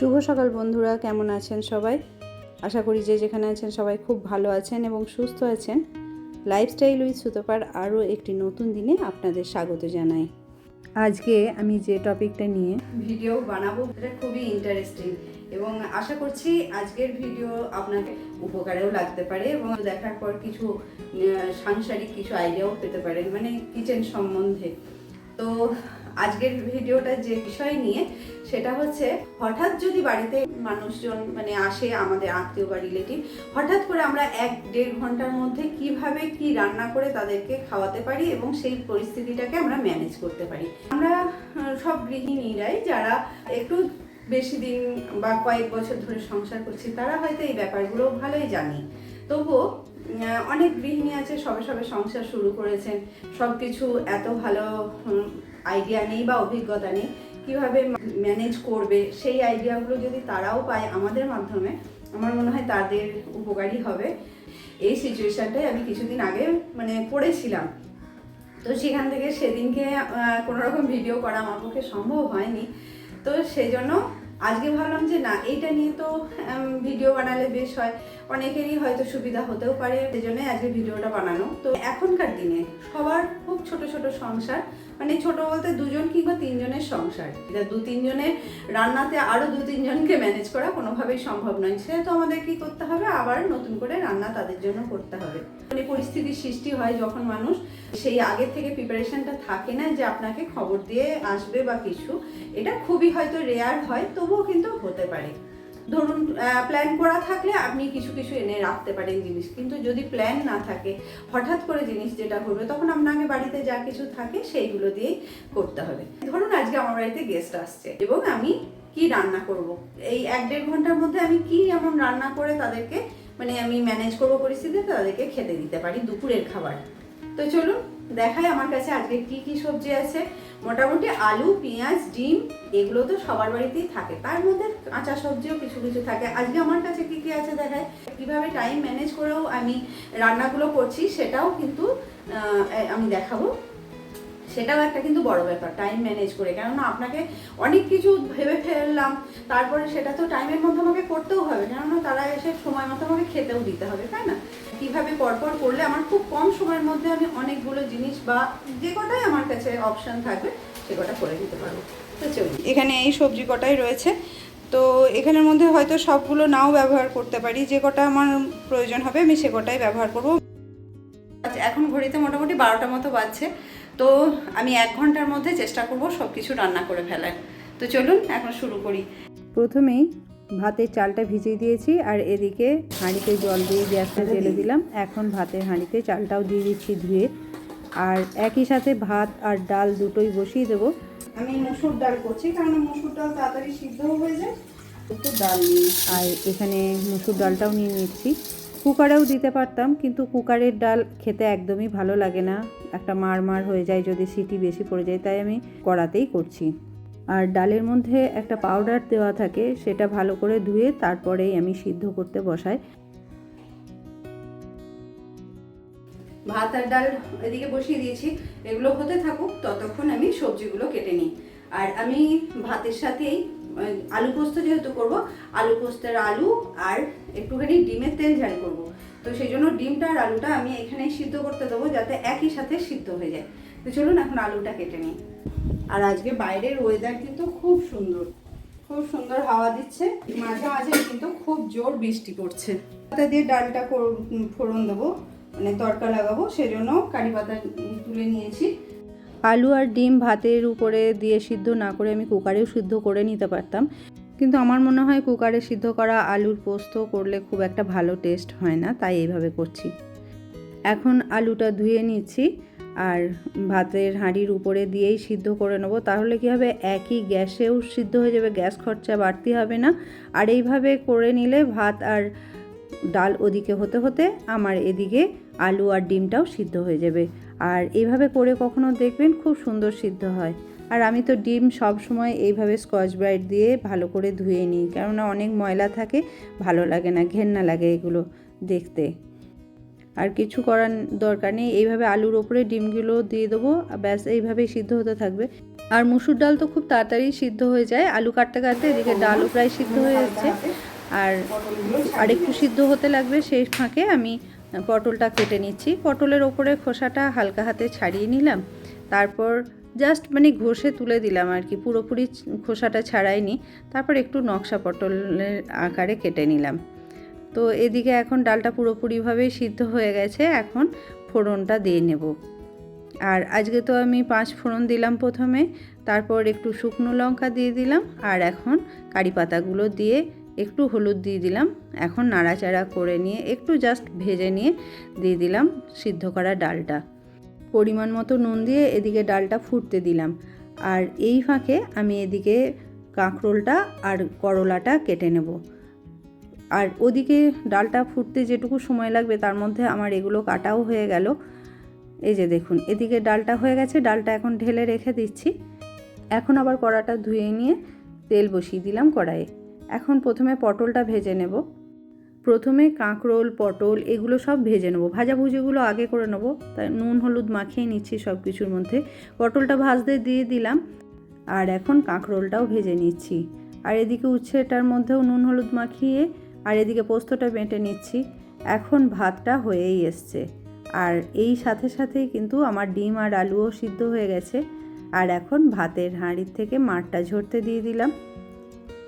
শুভ সকাল বন্ধুরা, কেমন আছেন সবাই? আশা করি যে যেখানে আছেন সবাই খুব ভালো আছেন এবং সুস্থ আছেন। লাইফস্টাইল উইথ সুতোপার আরও একটি নতুন দিনে আপনাদের স্বাগত জানাই। আজকে আমি যে টপিকটা নিয়ে ভিডিও বানাবো এটা খুবই ইন্টারেস্টিং এবং আশা করছি আজকের ভিডিও আপনাকে উপকারেও লাগতে পারে এবং দেখার পর কিছু সাংসারিক কিছু আইডিয়াও পেতে পারেন মানে কিচেন সম্বন্ধে। তো আজকের ভিডিওটা যে বিষয় নিয়ে, সেটা হচ্ছে হঠাৎ যদি বাড়িতে মানুষজন মানে আসে, আমাদের আত্মীয় বা রিলেটিভ, হঠাৎ করে আমরা এক দেড় ঘণ্টার মধ্যে কীভাবে কি রান্না করে তাদেরকে খাওয়াতে পারি এবং সেই পরিস্থিতিটাকে আমরা ম্যানেজ করতে পারি? আমরা সব গৃহিণীরাই যারা একটু বেশি দিন বা কয়েক বছর ধরে সংসার করছি, তারা হয়তো এই ব্যাপারগুলো ভালোই জানি। তবুও অনেক গৃহিণী আছে সবে সবে সংসার শুরু করেছেন। সব কিছু এত ভালো আইডিয়া নেই বা অভিজ্ঞতা নেই, কীভাবে ম্যানেজ করবে, সেই আইডিয়াগুলো যদি তারাও পায় আমাদের মাধ্যমে, আমার মনে হয় তাদের উপকারী হবে। এই সিচুয়েশনটাই আমি কিছুদিন আগে মানে পড়েছিলাম তো সেখান থেকে সেদিনকে কোনো রকম ভিডিও করা আমার পক্ষে সম্ভব হয়নি। তো সেই জন্য আজকে ভাবলাম যে না, এইটা নিয়ে তো ভিডিও বানালে বেশ হয়। অনেকেরই হয়তো সুবিধা হতেও পারে সেই জন্যই আজকে ভিডিওটা বানানো। তো এখনকার দিনে সবার খুব ছোট ছোট সংসার মানে ছোট বলতে দুজন কিংবা তিনজনের সংসার। এটা দু তিনজনের রান্নাতে আরও দু তিনজনকে ম্যানেজ করা কোনোভাবেই সম্ভব নয়। সেটা তো আমাদের কি করতে হবে, আবার নতুন করে রান্না তাদের জন্য করতে হবে। মানে পরিস্থিতির সৃষ্টি হয় যখন মানুষ সেই আগের থেকে প্রিপারেশনটা থাকে না যে আপনাকে খবর দিয়ে আসবে বা কিছু, এটা খুবই হয়তো রেয়ার হয়, তবুও কিন্তু হতে পারে। ধরুন প্ল্যান করা থাকলে আপনি কিছু কিছু এনে রাখতে পারেন জিনিস। কিন্তু যদি প্ল্যান না থাকে, হঠাৎ করে জিনিস যেটা করবে তখন আপনাকে বাড়িতে যা কিছু থাকে সেইগুলো দিয়েই করতে হবে। ধরুন, আজকে আমার বাড়িতে গেস্ট আসছে এবং আমি কি রান্না করব? এই এক দেড় ঘণ্টার মধ্যে আমি কি এমন রান্না করে তাদেরকে মানে আমি ম্যানেজ করব পরিস্থিতিতে, তাদেরকে খেতে দিতে পারি দুপুরের খাবার। তো চলুন, দেখাই আমার কাছে আজকে কি কি সবজি আছে। মোটামুটি আলু, পেঁয়াজ, ডিম, এগুলো তো সবার বাড়িতেই থাকে। তার মধ্যে কাঁচা সবজিও কিছু কিছু থাকে। আজকে আমার কাছে কি কি আছে দেখায় কীভাবে টাইম ম্যানেজ করেও আমি রান্নাগুলো করছি সেটাও কিন্তু আমি দেখাবো। সেটাও একটা কিন্তু বড় ব্যাপার টাইম ম্যানেজ করে। কেননা আপনাকে অনেক কিছু ভেবে ফেললাম, তারপরে সেটা তো টাইমের মধ্যে আমাকে করতেও হবে। কেননা তারা এসে সময় মতো আমাকে খেতেও দিতে হবে, তাই না? কীভাবে পরপর করলে আমার খুব কম সময়ের মধ্যে আমি অনেকগুলো জিনিস বা যে কটাই আমার কাছে অপশন থাকবে, সে কটা করে দিতে পারব। তো চলুন। এখানে এই সবজি কটাই রয়েছে। তো এখানের মধ্যে হয়তো সবগুলো নাও ব্যবহার করতে পারি। যে কটা আমার প্রয়োজন হবে, আমি সে কটাই ব্যবহার করব। আচ্ছা এখন ঘড়িতে মোটামুটি বারোটা মতো বাজছে। তো আমি এক ঘণ্টার মধ্যে চেষ্টা করব সব কিছু রান্না করে ফেলার। তো চলুন, এখন শুরু করি। প্রথমেই ভাতের চালটা ভিজিয়ে দিয়েছি আর এদিকে হাঁড়িতে জল দিয়ে গ্যাসটা জ্বেলে দিলাম। এখন ভাতের হাঁড়িতে চালটাও দিয়ে দিচ্ছি ধুয়ে। আর একই সাথে ভাত আর ডাল দুটোই বসিয়ে দেবো। আমি মসুর ডাল করছি কারণ মসুর ডাল তাড়াতাড়ি সিদ্ধও হয়ে যায়। একটু ডাল নিই আর এখানে মুসুর ডালটাও নিয়ে নিচ্ছি। কুকারেও দিতে পারতাম কিন্তু কুকারের ডাল খেতে একদমই ভালো লাগে না। একটা মার মার হয়ে যায় যদি সিটি বেশি পড়ে যায় তাই আমি কড়াতেই করছি। আর ডালের মধ্যে একটা পাউডার দেওয়া থাকে, সেটা ভালো করে ধুয়ে তারপরেই আমি সিদ্ধ করতে বসাই। ভাত আর ডাল এদিকে বসিয়ে দিয়েছি। এগুলো হতে থাকুক, ততক্ষণ আমি সবজিগুলো কেটে নিই। আর আমি ভাতের সাথেই আলু পোস্ত যেহেতু করব, আলু পোস্তের আলু আর একটুখানি ডিমের তেল ঝাল করব। তো সেই জন্য ডিমটা আর আলুটা আমি এখানে সিদ্ধ করতে দেবো, যাতে একই সাথে সিদ্ধ হয়ে যায়। তো চলুন এখন আলুটা কেটে নিই। আর আজকে বাইরের ওয়েদার কিন্তু খুব সুন্দর। খুব সুন্দর হাওয়া দিচ্ছে। মাঝে মাঝে কিন্তু খুব জোর বৃষ্টি পড়ছে। পাতা দিয়ে ডালটা ফোড়ন দেবো মানে তড়কা লাগাবো, সেজন্য কারি পাতা তুলে নিয়েছি। আলু আর ডিম ভাতের উপরে দিয়ে সিদ্ধ না করে আমি কুকারেও সিদ্ধ করে নিতে পারতাম। কিন্তু আমার মনে হয় কুকারে সিদ্ধ করা আলুর পোস্ত করলে খুব একটা ভালো টেস্ট হয় না, তাই এইভাবে করছি। এখন আলুটা ধুয়ে নিচ্ছি। আর ভাতের হাঁড়ির উপরে দিয়েই সিদ্ধ করে নেব। তাহলে কী হবে? একই গ্যাসেও সিদ্ধ হয়ে যাবে, গ্যাস খরচা বাড়তি হবে না। আর এইভাবে করে নিলে ভাত আর ডাল ওদিকে হতে হতে আমার এদিকে আলু আর ডিমটাও সিদ্ধ হয়ে যাবে। আর এইভাবে করে কখনো দেখবেন খুব সুন্দর সিদ্ধ হয়। আর আমি তো ডিম সব সময় এইভাবে স্কচ ব্রাইট দিয়ে ভালো করে ধুয়ে নিই, কেননা অনেক ময়লা থাকে, ভালো লাগে না, ঘেন্না লাগে এগুলো দেখতে। আর কিছু করার দরকার নেই। এইভাবে আলুর ওপরে ডিমগুলো দিয়ে দেবো ব্যাস, এইভাবেই সিদ্ধ হতে থাকবে। আর মুসুর ডাল তো খুব তাড়াতাড়ি সিদ্ধ হয়ে যায়। আলু কাটতে কাটতে এদিকে ডালও প্রায় সিদ্ধ হয়ে যাচ্ছে। আর আরেকটু সিদ্ধ হতে লাগবে সেই ফাঁকে আমি পটলটা কেটে নিচ্ছি। পটলের ওপরে খোসাটা হালকা হাতে ছাড়িয়ে নিলাম। তারপর জাস্ট মানে ঘষে তুলে দিলাম আর কি। পুরোপুরি খোসাটা ছাড়াইনি। তারপর একটু নকশা পটলের আকারে কেটে নিলাম। তো এদিকে এখন ডালটা পুরোপুরিভাবেই সিদ্ধ হয়ে গেছে, এখন ফোড়নটা দিয়ে নেব। আর আজকে তো আমি পাঁচ ফোড়ন দিলাম প্রথমে, তারপর একটু শুকনো লঙ্কা দিয়ে দিলাম, আর এখন কারি পাতাগুলো দিয়ে একটু হলুদ দিয়ে দিলাম। এখন নাড়াচাড়া করে নিয়ে একটু জাস্ট ভেজে নিয়ে দিয়ে দিলাম সিদ্ধ করা ডালটা। পরিমাণ মতো নুন দিয়ে এদিকে ডালটা ফুটতে দিলাম। আর এই ফাঁকে আমি এদিকে কাঁকরোলটা আর করলাটা কেটে নেব। আর ওদিকে ডালটা ফুটতে যেটুকু সময় লাগবে তার মধ্যে আমার এগুলো কাটাও হয়ে গেল। এই যে দেখুন, এদিকে ডালটা হয়ে গেছে, ডালটা এখন ঢেলে রেখে দিচ্ছি। এখন আবার কড়াটা ধুয়ে নিয়ে তেল বসিয়ে দিলাম কড়াইয়ে। এখন প্রথমে পটলটা ভেজে নেব। প্রথমে কাঁকরোল, পটল এগুলো সব ভেজে নেব। ভাজাভুজিগুলো আগে করে নেব। তাই নুন, হলুদ মাখিয়ে নিচ্ছি সব কিছুর মধ্যে। পটলটা ভাজতে দিয়ে দিলাম। আর এখন কাঁকরোলটাও ভেজে নিচ্ছি। আর এদিকে উচ্ছেটার মধ্যেও নুন, হলুদ মাখিয়ে আর এদিকে পোস্তটা বেঁটে নিচ্ছি। এখন ভাতটা হয়েই এসছে। আর এই সাথে সাথেই কিন্তু আমার ডিম আর আলুও সিদ্ধ হয়ে গেছে। আর এখন ভাতের হাঁড়ির থেকে মাঠটা ঝরতে দিয়ে দিলাম।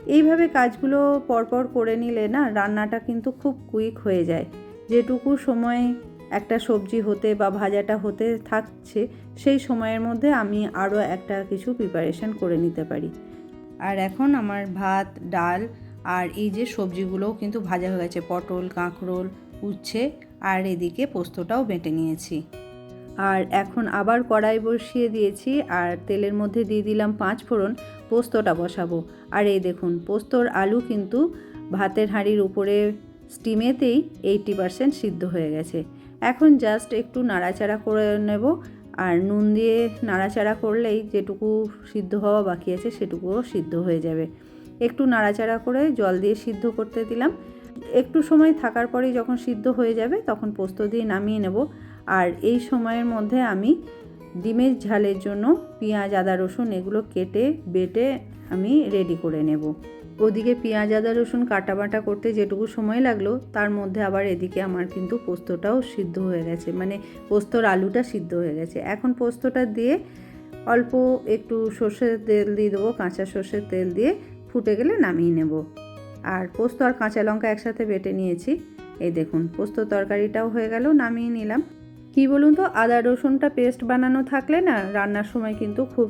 এইভাবে কাজগুলো পরপর করে নিলে না রান্নাটা কিন্তু খুব কুইক হয়ে যায়। যেটুকু সময় একটা সবজি হতে বা ভাজাটা হতে থাকছে, সেই সময়ের মধ্যে আমি আরও একটা কিছু প্রিপারেশন করে নিতে পারি। আর এখন আমার ভাত, ডাল আর এই যে সবজিগুলোও কিন্তু ভাজা হয়ে গেছে, পটল, কাঁকরোল, উচ্ছে আর এদিকে পোস্তটাও বেটে নিয়েছি। আর এখন আবার কড়াই বসিয়ে দিয়েছি আর তেলের মধ্যে দিয়ে দিলাম পাঁচ ফোড়ন, পোস্তটা বসাবো। আর এই দেখুন, পোস্তর আলু কিন্তু ভাতের হাঁড়ির উপরে স্টিমেতেই এইটি পারসেন্ট সিদ্ধ হয়ে গেছে। এখন জাস্ট একটু নাড়াচাড়া করে নেব আর নুন দিয়ে নাড়াচাড়া করলেই যেটুকু সিদ্ধ হওয়া বাকি আছে সেটুকুও সিদ্ধ হয়ে যাবে। একটু নাড়াচাড়া করে জল দিয়ে সিদ্ধ করতে দিলাম। একটু সময় থাকার পরেই যখন সিদ্ধ হয়ে যাবে তখন পোস্ত দিয়ে নামিয়ে নেব। আর এই সময়ের মধ্যে আমি ডিমের ঝালের জন্য পেঁয়াজ, আদা, রসুন এগুলো কেটে, বেটে আমি রেডি করে নেব। ওদিকে পেঁয়াজ, আদা, রসুন কাটা বাটা করতে যেটুকু সময় লাগল, তার মধ্যে আবার এদিকে আমার কিন্তু পোস্তটাও সিদ্ধ হয়ে গেছে। মানে পোস্তর আলুটা সিদ্ধ হয়ে গেছে। এখন পোস্তটা দিয়ে অল্প একটু সর্ষের তেল দিয়ে দেবো, কাঁচা সর্ষের তেল দিয়ে ফুটে গেলে নামিয়ে নেব। আর পোস্ত আর কাঁচা লঙ্কা একসাথে বেটে নিয়েছি। এই দেখুন, পোস্ত তরকারিটাও হয়ে গেল, নামিয়ে নিলাম। কি বলুন তো, আদা, রসুনটা পেস্ট বানানো থাকলে না রান্নার সময় কিন্তু খুব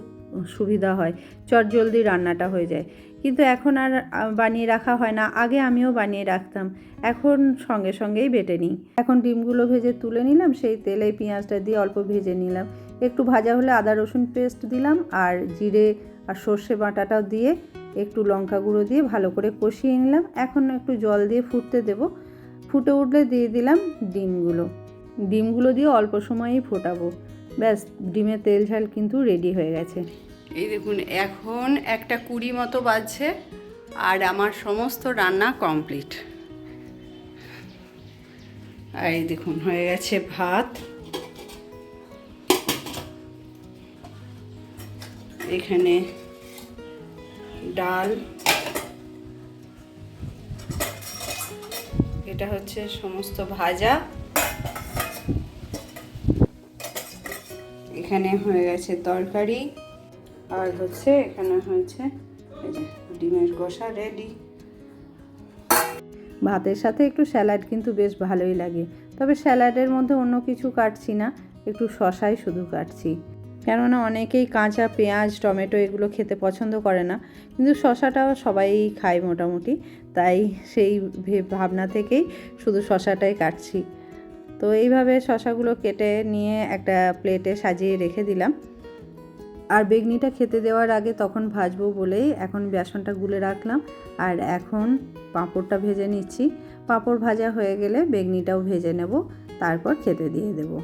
সুবিধা হয়, চট জলদি রান্নাটা হয়ে যায়। কিন্তু এখন আর বানিয়ে রাখা হয় না, আগে আমিও বানিয়ে রাখতাম, এখন সঙ্গে সঙ্গেই বেটে নিই। এখন ডিমগুলো ভেজে তুলে নিলাম, সেই তেলে পেঁয়াজটা দিয়ে অল্প ভেজে নিলাম। একটু ভাজা হলে আদা, রসুন পেস্ট দিলাম, আর জিরে আর সর্ষে বাটাটাও দিয়ে একটু লঙ্কা গুঁড়ো দিয়ে ভালো করে কষিয়ে নিলাম। এখন একটু জল দিয়ে ফুটতে দেব। ফুটে উঠলে দিয়ে দিলাম ডিমগুলো। ডিমগুলো দিয়ে অল্প সময়েই ফোটাবো। ব্যাস, ডিমের তেল ঝাল কিন্তু রেডি হয়ে গেছে। এই দেখুন, এখন একটা কুড়ি মতো বাজছে আর আমার সমস্ত রান্না কমপ্লিট এই দেখুন, হয়ে গেছে ভাত। এখানে ডাল। এটা হচ্ছে সমস্ত ভাজা। এখানে হয়ে গেছে তরকারি। আর হচ্ছে এখানে হয়েছে ডিমের কষা রেডি। ভাতের সাথে একটু স্যালাড কিন্তু বেশ ভালোই লাগে। তবে স্যালাডের মধ্যে অন্য কিছু কাটছি না, একটু শশাই শুধু কাটছি। কেননা অনেকেই কাঁচা পেঁয়াজ, টমেটো এগুলো খেতে পছন্দ করে না। কিন্তু শশাটা সবাই খায় মোটামুটি। তাই সেই ভাবনা থেকেই শুধু শশাটাই কাটছি। তো এইভাবে শশাগুলো কেটে নিয়ে একটা প্লেটে সাজিয়ে রেখে দিলাম। আর বেগনিটা খেতে দেওয়ার আগে তখন ভাজবো বলেই এখন বেসনটা গুলে রাখলাম। আর এখন পাঁপড়টা ভেজে নিচ্ছি। পাঁপড় ভাজা হয়ে গেলে বেগনিটাও ভেজে নেব। তারপর খেতে দিয়ে দেব।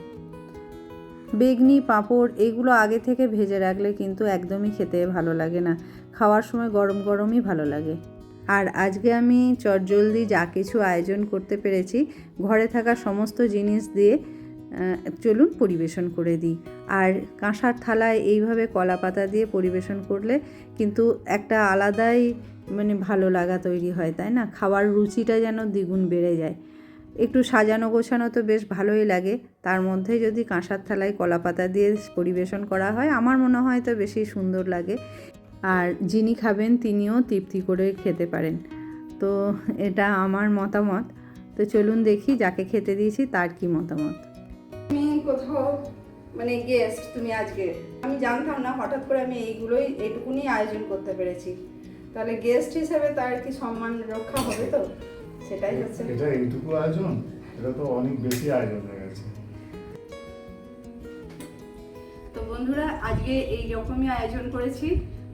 বেগনি, পাঁপড় এগুলো আগে থেকে ভেজে রাখলে কিন্তু একদমই খেতে ভালো লাগে না। খাওয়ার সময় গরম গরমই ভালো লাগে। আর আজকে আমি চটজলদি যা কিছু আয়োজন করতে পেরেছি, ঘরে থাকা সমস্ত জিনিস দিয়ে চলুন পরিবেশন করে দিই। আর কাঁসার থালায় এইভাবে কলা পাতা দিয়ে পরিবেশন করলে কিন্তু একটা আলাদাই মানে ভালো লাগা তৈরি হয়, তাই না? খাওয়ার রুচিটা যেন দ্বিগুণ বেড়ে যায়। একটু সাজানো গোছানো তো বেশ ভালোই লাগে। তার মধ্যে যদি কাঁসার থালায় কলা পাতা দিয়ে পরিবেশন করা হয়, আমার মনে হয় তো বেশি সুন্দর লাগে। আর যিনি খাবেন, তিনিও তৃপ্তি করে খেতে পারেন। তো এটা আমার মতামত। তো চলুন দেখি যাকে খেতে দিয়েছি, তার কি মতামত। আমি কোথাও মানে গেস্ট তুমি আজকে। আমি জানতাম না, হঠাৎ করে আমি এইগুলোই, এইটুকুনি আয়োজন করতে পেরেছি। তাহলে গেস্ট হিসেবে তার কি সম্মান রক্ষা হবে তো? সেটাই হচ্ছে। এটা এইটুকু আয়োজন এটা তো অনেক বেশি আয়োজন হয়ে গেছে। তো বন্ধুরা আজকে এই রকমই আয়োজন করেছি।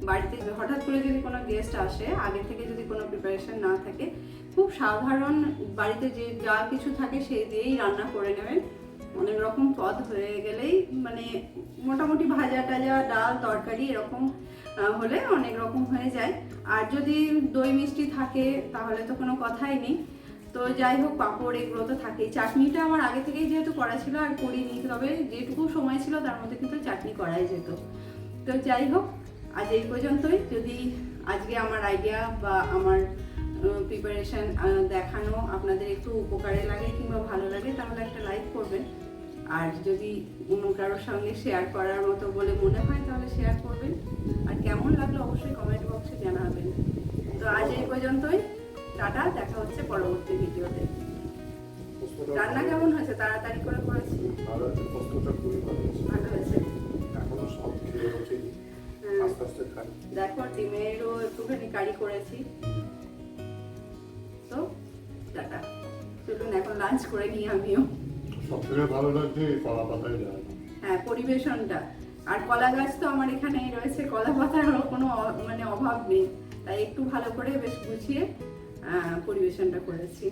বাড়িতে হঠাৎ করে যদি কোনো গেস্ট আসে আগে থেকে যদি কোনো প্রিপারেশন না থাকে খুব সাধারণ বাড়িতে যে যা কিছু থাকে সেই দিয়েই রান্না করে নেবেন। অনেক রকম পদ হয়ে গেলেই মানে মোটামুটি ভাজা টাজা, ডাল, তরকারি এরকম হলে অনেক রকম হয়ে যায়। আর যদি দই মিষ্টি থাকে, তাহলে তো কোনো কথাই নেই। তো যাই হোক, পাঁপড় এগুলো তো থাকেই। চাটনিটা আমার আগে থেকেই যেহেতু করা ছিল আর করিনি, তবে যেটুকু সময় ছিল তার মধ্যে কিন্তু চাটনি করাই যেত। তো যাই হোক, আজ এই পর্যন্তই। যদি আজকে আমার আইডিয়া বা আমার প্রিপারেশন দেখানো আপনাদের একটু উপকারে লাগে কিংবা ভালো লাগে তাহলে একটা লাইক করবেন। আর যদি অন্য কারোর সঙ্গে শেয়ার করার মতো বলে মনে হয় তাহলে শেয়ার করবেন। আর কেমন লাগল অবশ্যই কমেন্ট বক্সে জানাবেন। তো আজ এই পর্যন্তই। টাটা দেখা হচ্ছে পরবর্তী ভিডিওতে। রান্না কেমন হয়েছে? তাড়াতাড়ি করে করেছি ভালো আছে পোস্তটা খুবই ভালো হয়েছে। এখনও সব খেয়ে ওঠেনি হ্যাঁ। আস্তে আস্তে খাই। দেখো ডিমেরও একটুখানি কারি করেছি। লাঞ্চ করে নিই আমিও। সবথেকে ভালো লাগছে কলা পাতায় যায় হ্যাঁ পরিবেশনটা। আর কলা গাছ তো আমার এখানেই রয়েছে কলা পাতার কোনো মানে অভাব নেই। তাই একটু ভালো করে বেশ গুছিয়ে আহ, পরিবেশনটা করেছি।